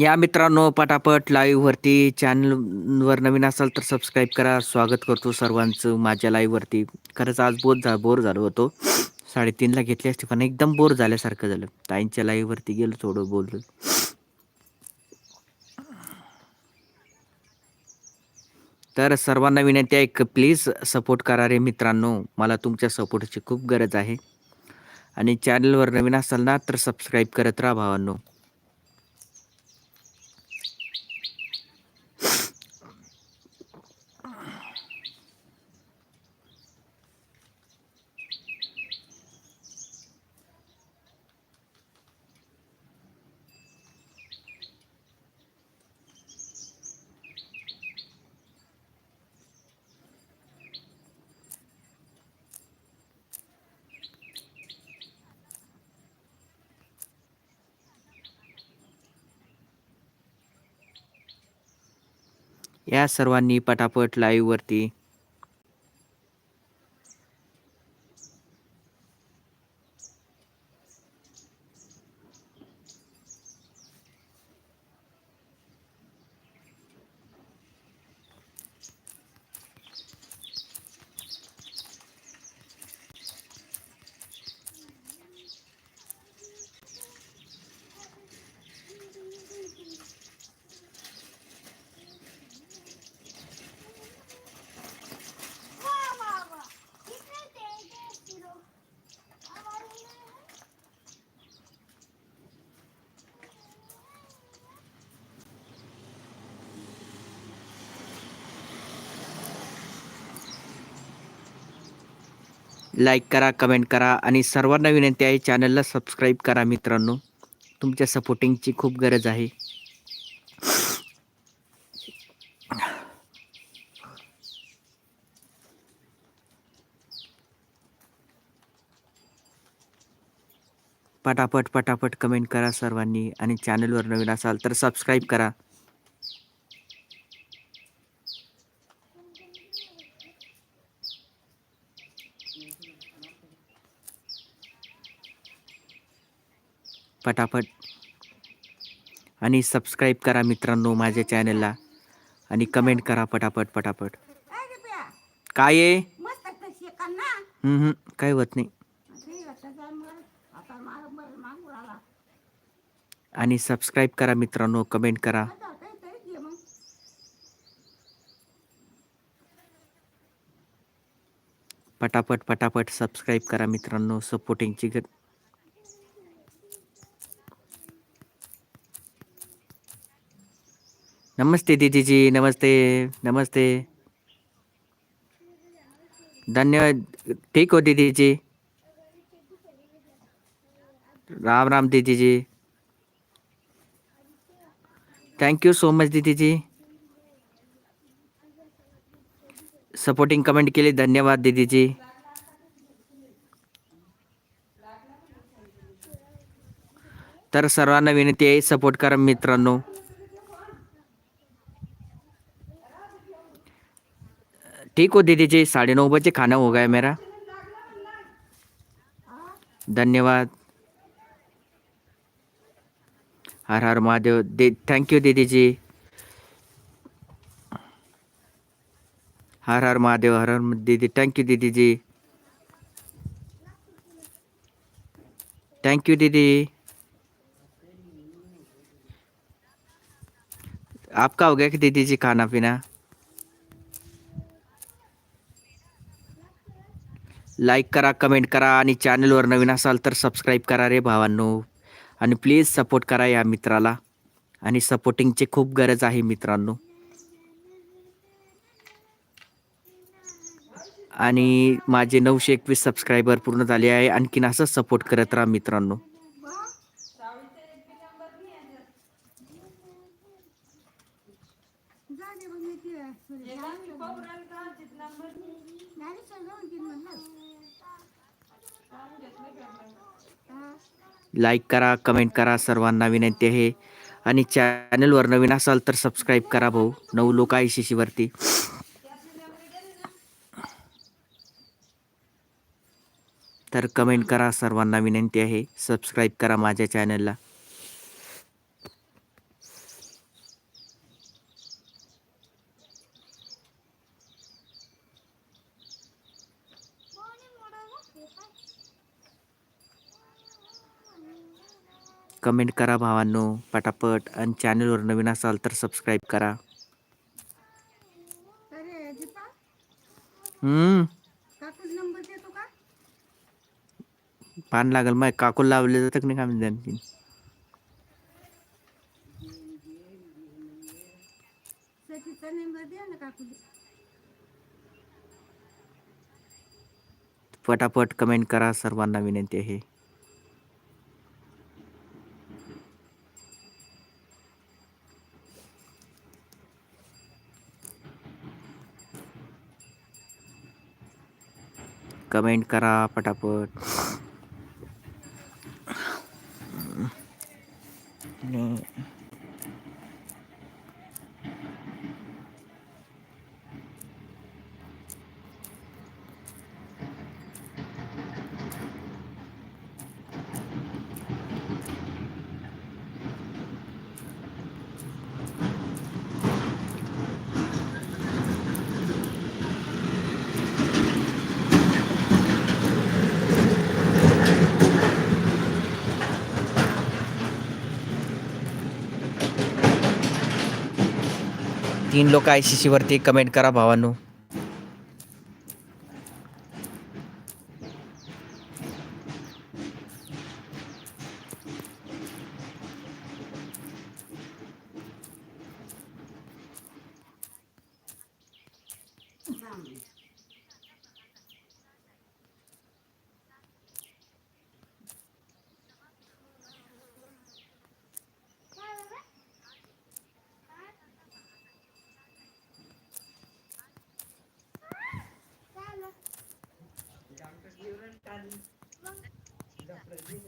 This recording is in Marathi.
या मित्रांनो पटापट लाईव्हवरती चॅनलवर नवीन असाल तर सबस्क्राईब करा. स्वागत करतो सर्वांचं माझ्या लाईव्हवरती. खरंच आज बोर झा बोर झालो होतो. साडेतीनला घेतली असते पण एकदम बोर झाल्यासारखं झालं. ताईंच्या लाईव्हवरती गेलो थोडं बोललो. तर सर्वांना विनंती आहे की प्लीज सपोर्ट करा रे मित्रांनो. मला तुमच्या सपोर्टची खूप गरज आहे. आणि चॅनलवर नवीन असाल ना तर सबस्क्राईब करत राहा भावांनो. या सर्वांनी पटापट लाईव्हवरती लाईक करा कमेंट करा आणि सर्वांना विनंती आहे चॅनलला सबस्क्राईब करा मित्रांनो. तुमच्या सपोर्टिंगची खूप गरज आहे. पटापट पटापट कमेंट करा सर्वांनी आणि चॅनलवर नवीन असाल तर सबस्क्राईब करा. पटापट आणि सबस्क्राईब करा मित्रांनो माझ्या चॅनलला आणि कमेंट करा पटापट पटापट काय आहे? काय होत नाही. आणि सबस्क्राईब करा मित्रांनो कमेंट करा. पटापट पटापट सबस्क्राईब करा मित्रांनो सपोर्टिंगची ग नमस्ते दीदीजी नमस्ते नमस्ते. धन्यवाद. ठीक हो दीदीजी. Ram Ram दीदीजी. Thank you you so much दीदीजी. Supporting comment के लिए धन्यवाद दीदीजी तर सर्वांना विनंती आहे सपोर्ट करा मित्रांनो। ठीक हो दीदी जी साढ़े नौ बजे खाना हो गया मेरा। धन्यवाद। हर हर महादेव। दे थैंक यू दीदी जी। हर हर महादेव हर हर दीदी थैंक यू दीदी जी। थैंक यू दीदी। आपका हो गया कि दीदी जी खाना पीना? लाईक करा कमेंट करा आणि चॅनलवर नवीन असाल तर सबस्क्राईब करा रे भावांनो. आणि प्लीज सपोर्ट करा या मित्राला. आणि सपोर्टिंगची खूप गरज आहे मित्रांनो. आणि माझे नऊशे एकवीस सबस्क्रायबर पूर्ण झाले आहे. आणखीन असंच सपोर्ट करत राहा मित्रांनो. लाईक करा कमेंट करा सर्वांना विनंती आहे. आणि चॅनलवर नवीन असाल तर सबस्क्राईब करा भाऊ. नऊ लोक आहे शिशीवरती. तर कमेंट करा सर्वांना विनंती आहे. सबस्क्राईब करा माझ्या चॅनलला कमेंट करा भावांनो पटापट. आणि चॅनलवर नवीन असाल तर सबस्क्राईब करा. हम्म. पान लागल मग काकूल लावले जातं नाही काय काकूला. पटापट कमेंट करा सर्वांना विनंती आहे. कमेंट करा पटापट. तीन लोक आय सी सीवरती कमेंट करा भावांनो. yeah